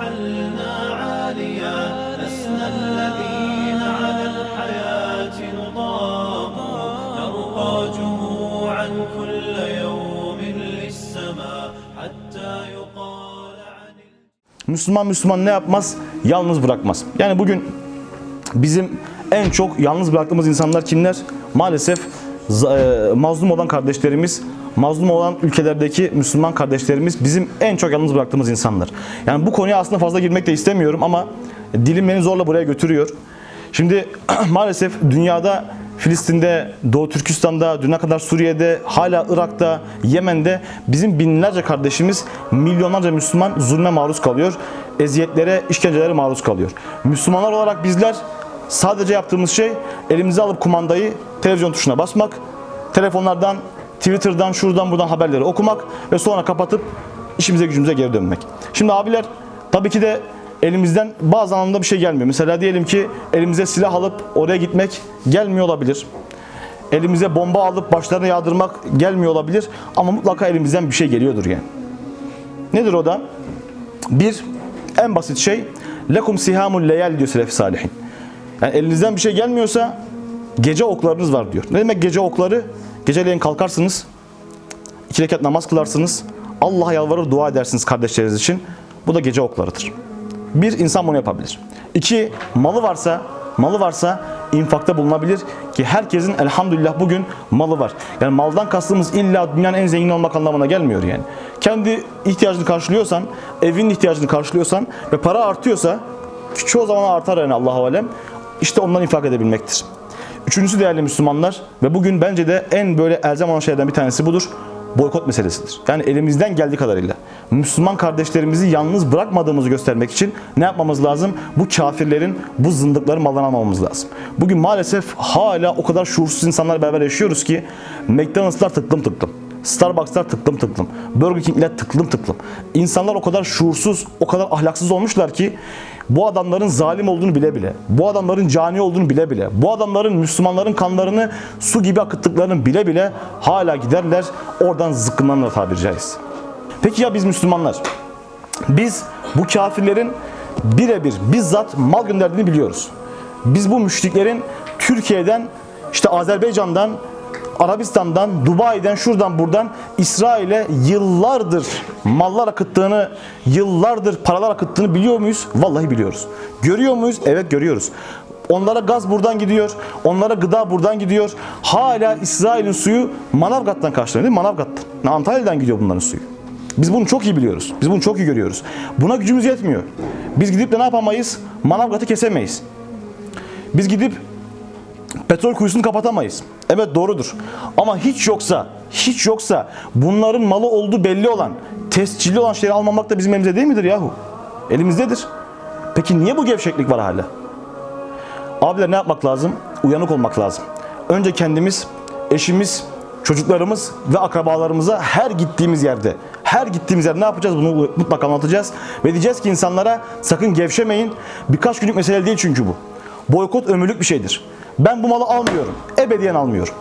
رحلنا عاليا لسنا الذين على الحياة نضام نرقى جموعا كل يوم للسماء حتى يقال عن Müslüman Müslüman ne yapmaz? Yalnız bırakmaz. Yani bugün bizim en çok yalnız bıraktığımız insanlar kimler? Maalesef za- e, mazlum olan kardeşlerimiz, mazlum olan ülkelerdeki Müslüman kardeşlerimiz bizim en çok yalnız bıraktığımız insanlar. Yani bu konuya aslında fazla girmek de istemiyorum ama dilim beni zorla buraya götürüyor. Şimdi maalesef dünyada Filistin'de, Doğu Türkistan'da, düne kadar Suriye'de, hala Irak'ta, Yemen'de bizim binlerce kardeşimiz, milyonlarca Müslüman zulme maruz kalıyor. Eziyetlere, işkencelere maruz kalıyor. Müslümanlar olarak bizler sadece yaptığımız şey elimize alıp kumandayı televizyon tuşuna basmak, telefonlardan, Twitter'dan, şuradan buradan haberleri okumak ve sonra kapatıp işimize gücümüze geri dönmek. Şimdi abiler tabii ki de elimizden bazı anlamda bir şey gelmiyor. Mesela diyelim ki elimize silah alıp oraya gitmek gelmiyor olabilir. Elimize bomba alıp başlarına yağdırmak gelmiyor olabilir ama mutlaka elimizden bir şey geliyordur yani. Nedir o da? Bir, en basit şey lekum sihamul leyal diyor selef salihin. Yani elinizden bir şey gelmiyorsa gece oklarınız var diyor. Ne demek gece okları? Geceleyin kalkarsınız, iki rekat namaz kılarsınız, Allah'a yalvarır dua edersiniz kardeşleriniz için. Bu da gece oklarıdır. Bir insan bunu yapabilir. İki, malı varsa, malı varsa infakta bulunabilir ki herkesin elhamdülillah bugün malı var. Yani maldan kastımız illa dünyanın en zengin olmak anlamına gelmiyor yani. Kendi ihtiyacını karşılıyorsan, evinin ihtiyacını karşılıyorsan ve para artıyorsa ki çoğu zaman artar yani Allahu alem. İşte ondan infak edebilmektir. Üçüncüsü değerli Müslümanlar ve bugün bence de en böyle elzem olan şeylerden bir tanesi budur. Boykot meselesidir. Yani elimizden geldiği kadarıyla Müslüman kardeşlerimizi yalnız bırakmadığımızı göstermek için ne yapmamız lazım? Bu kafirlerin, bu zındıkların malını almamamız lazım. Bugün maalesef hala o kadar şuursuz insanlarla beraber yaşıyoruz ki McDonald'slar tıklım tıklım. Starbucks'lar tıklım tıklım. Burger King'ler tıklım tıklım. İnsanlar o kadar şuursuz, o kadar ahlaksız olmuşlar ki bu adamların zalim olduğunu bile bile, bu adamların cani olduğunu bile bile, bu adamların Müslümanların kanlarını su gibi akıttıklarını bile bile hala giderler oradan zıkkımlanırlar tabiri caizse. Peki ya biz Müslümanlar? Biz bu kafirlerin birebir bizzat mal gönderdiğini biliyoruz. Biz bu müşriklerin Türkiye'den, işte Azerbaycan'dan, Arabistan'dan, Dubai'den, şuradan buradan İsrail'e yıllardır mallar akıttığını, yıllardır paralar akıttığını biliyor muyuz? Vallahi biliyoruz. Görüyor muyuz? Evet görüyoruz. Onlara gaz buradan gidiyor, onlara gıda buradan gidiyor. Hala İsrail'in suyu Manavgat'tan karşılanıyor değil mi? Manavgat'tan. Antalya'dan gidiyor bunların suyu. Biz bunu çok iyi biliyoruz. Biz bunu çok iyi görüyoruz. Buna gücümüz yetmiyor. Biz gidip de ne yapamayız? Manavgat'ı kesemeyiz. Biz gidip petrol kuyusunu kapatamayız. Evet doğrudur. Ama hiç yoksa, hiç yoksa bunların malı olduğu belli olan, tescilli olan şeyleri almamak da bizim elimizde değil midir yahu? Elimizdedir. Peki niye bu gevşeklik var hala? Abiler ne yapmak lazım? Uyanık olmak lazım. Önce kendimiz, eşimiz, çocuklarımız ve akrabalarımıza her gittiğimiz yerde, her gittiğimiz yerde ne yapacağız? Bunu mutlaka anlatacağız. Ve diyeceğiz ki insanlara sakın gevşemeyin. Birkaç günlük mesele değil çünkü bu. Boykot ömürlük bir şeydir. Ben bu malı almıyorum. Ebediyen almıyorum.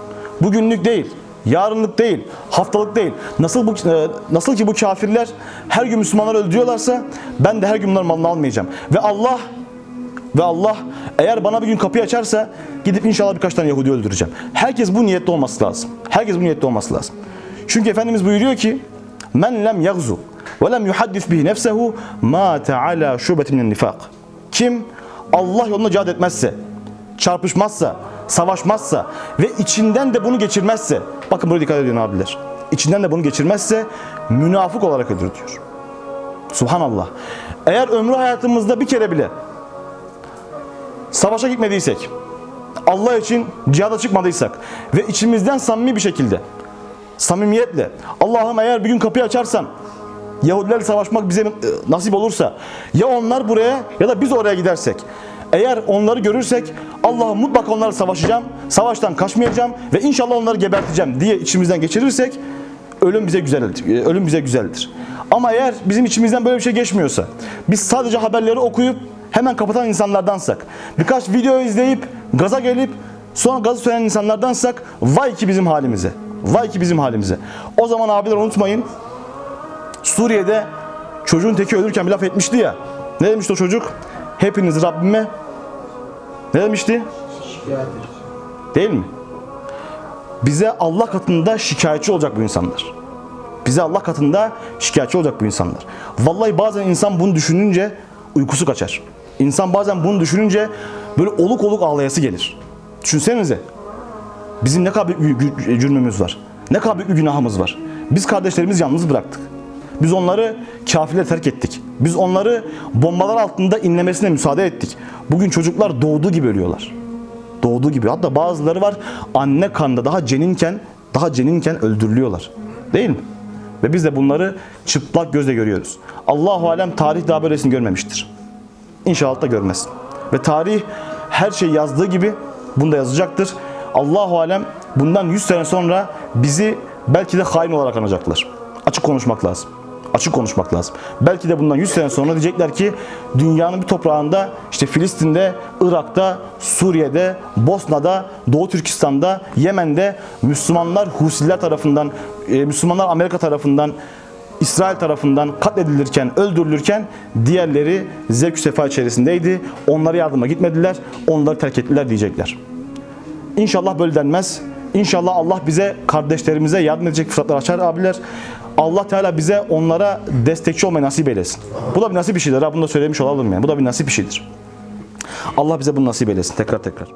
Bugünlük değil. Yarınlık değil, haftalık değil. Nasıl bu e, nasıl ki bu kafirler her gün Müslümanları öldürüyorlarsa ben de her gün bunların malını almayacağım. Ve Allah ve Allah eğer bana bir gün kapıyı açarsa gidip inşallah birkaç tane Yahudi öldüreceğim. Herkes bu niyette olması lazım. Herkes bu niyette olması lazım. Çünkü Efendimiz buyuruyor ki men lem yagzu ve lem yuhaddis bihi nefsehu mâte ala şubetin nifak. Kim Allah yolunda cihad etmezse, çarpışmazsa, savaşmazsa ve içinden de bunu geçirmezse, bakın buraya dikkat edin abiler. İçinden de bunu geçirmezse münafık olarak öldür diyor. Subhanallah. Eğer ömrü hayatımızda bir kere bile savaşa gitmediysek, Allah için cihada çıkmadıysak ve içimizden samimi bir şekilde, samimiyetle Allah'ım eğer bir gün kapıyı açarsan Yahudilerle savaşmak bize e, nasip olursa ya onlar buraya ya da biz oraya gidersek eğer onları görürsek Allah'ım mutlaka onlarla savaşacağım, savaştan kaçmayacağım ve inşallah onları geberteceğim diye içimizden geçirirsek ölüm bize güzeldir. Ölüm bize güzeldir. Ama eğer bizim içimizden böyle bir şey geçmiyorsa, biz sadece haberleri okuyup hemen kapatan insanlardansak, birkaç video izleyip gaza gelip sonra gazı sönen insanlardansak vay ki bizim halimize. Vay ki bizim halimize. O zaman abiler unutmayın Suriye'de çocuğun teki ölürken bir laf etmişti ya. Ne demişti o çocuk? Hepiniz Rabbime ne demişti? Değil mi? Bize Allah katında şikayetçi olacak bu insanlar. Bize Allah katında şikayetçi olacak bu insanlar. Vallahi bazen insan bunu düşününce uykusu kaçar. İnsan bazen bunu düşününce böyle oluk oluk ağlayası gelir. Düşünsenize. Bizim ne kadar büyük cürmümüz var. Ne kadar büyük bir günahımız var. Biz kardeşlerimizi yalnız bıraktık. Biz onları kafirle terk ettik. Biz onları bombalar altında inlemesine müsaade ettik. Bugün çocuklar doğduğu gibi ölüyorlar. Doğduğu gibi. Hatta bazıları var anne karnında daha ceninken, daha ceninken öldürülüyorlar. Değil mi? Ve biz de bunları çıplak gözle görüyoruz. Allahu alem tarih daha böylesini görmemiştir. İnşallah da görmez. Ve tarih her şey yazdığı gibi bunu da yazacaktır. Allahu alem bundan 100 sene sonra bizi belki de hain olarak anacaklar. Açık konuşmak lazım. Açık konuşmak lazım. Belki de bundan 100 sene sonra diyecekler ki dünyanın bir toprağında işte Filistin'de, Irak'ta, Suriye'de, Bosna'da, Doğu Türkistan'da, Yemen'de Müslümanlar Husiler tarafından, e, Müslümanlar Amerika tarafından İsrail tarafından katledilirken, öldürülürken diğerleri zevk sefa içerisindeydi. Onlara yardıma gitmediler, onları terk ettiler diyecekler. İnşallah böyle denmez. İnşallah Allah bize, kardeşlerimize yardım edecek fırsatlar açar abiler. Allah Teala bize onlara destekçi olmayı nasip eylesin. Bu da bir nasip. Ha, bunu da söylemiş olalım yani. Bu da bir nasip bir şeydir. Allah bize bunu nasip eylesin tekrar tekrar.